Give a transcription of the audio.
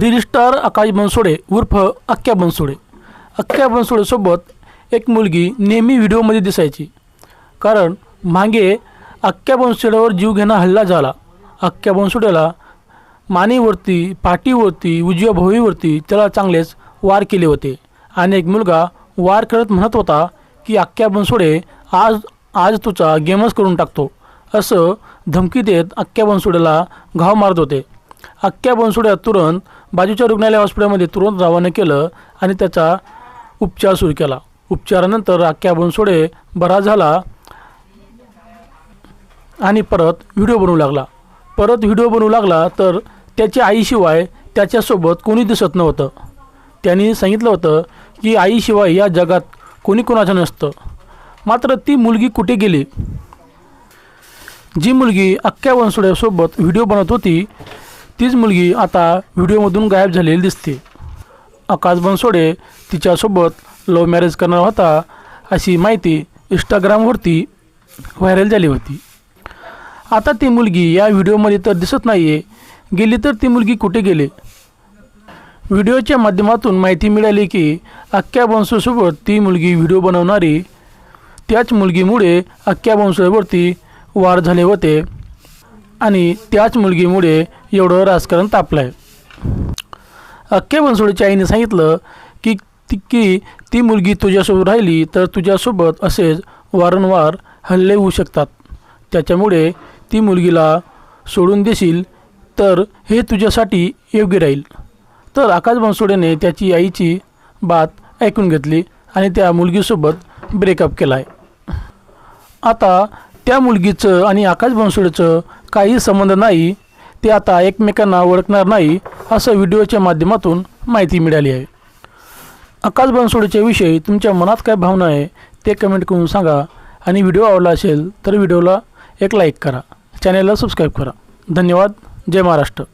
Registrar आकाश बनसोडे उर्फ अक्क्या बनसोडे. अक्क्या बनसोडेसोबत एक मुलगी नेहमी व्हिडिओमध्ये दिसायची. कारण मागे अक्क्या बनसोड्यावर जीवघेणा हल्ला झाला. अक्क्या बनसोड्याला मानेवरती पाठीवरती उजव्या भोवीवरती त्याला चांगलेच वार केले होते. आणि एक मुलगा वार करत म्हणत होता की अक्क्या बनसोडे आज आज तुझा गेमच करून टाकतो. असं धमकी देत अक्क्या बनसोड्याला घाव मारत होते. अक्क्या बनसोड्या तुरंत बाजूच्या रुग्णालय हॉस्पिटलमध्ये तुरंत रवाना केलं आणि त्याचा उपचार सुरू केला. उपचारानंतर अक्क्या बनसोडे बरा झाला आणि परत व्हिडिओ बनवू लागला. परत व्हिडिओ बनवू लागला तर त्याच्या आईशिवाय त्याच्यासोबत कोणी दिसत नव्हतं. त्यांनी सांगितलं होतं की आईशिवाय या जगात कोणी कोणाचं नसतं. मात्र ती मुलगी कुठे गेली? जी मुलगी अख्ख्या बनसोड्यासोबत व्हिडिओ बनवत होती तीच मुलगी आता व्हिडिओमधून गायब झालेली दिसते. आकाश बनसोडे तिच्यासोबत लव्ह मॅरेज करणार होता अशी माहिती इंस्टाग्रामवरती व्हायरल झाली होती. आता ती मुलगी या व्हिडिओमध्ये तर दिसत नाही आहे गेली तर ती मुलगी कुठे गेले? व्हिडिओच्या माध्यमातून माहिती मिळाली की अख्ख्या वंशासोबत ती मुलगी व्हिडिओ बनवणारी त्याच मुलगीमुळे अख्ख्या वंशावरती वार झाले होते. आणि त्याच मुलगीमुळे एवढं राजकारण तापलं आहे अख्ख्या बनसोडीच्या आईने सांगितलं की ती की ती मुलगी तुझ्यासोबत राहिली तर तुझ्यासोबत असेच वारंवार हल्ले होऊ शकतात. त्याच्यामुळे ती मुलगीला सोडून देशील तर हे तुझ्यासाठी योग्य राहील. तर आकाश बनसोडेने त्याची आईची बात ऐकून घेतली आणि त्या मुलगीसोबत ब्रेकअप केला आहे आता त्या मुलगीचं आणि आकाश बनसोडेचं काही संबंध नाही ते आता एकमेकांना ओळखणार नाही असं व्हिडिओच्या माध्यमातून माहिती मिळाली आहे. आकाश बनसोडेच्या विषयी तुमच्या मनात काय भावना आहे ते कमेंट करून सांगा. आणि व्हिडिओ आवडला असेल तर व्हिडिओला एक लाईक करा. चॅनेलला सबस्क्राईब करा. धन्यवाद. जय महाराष्ट्र.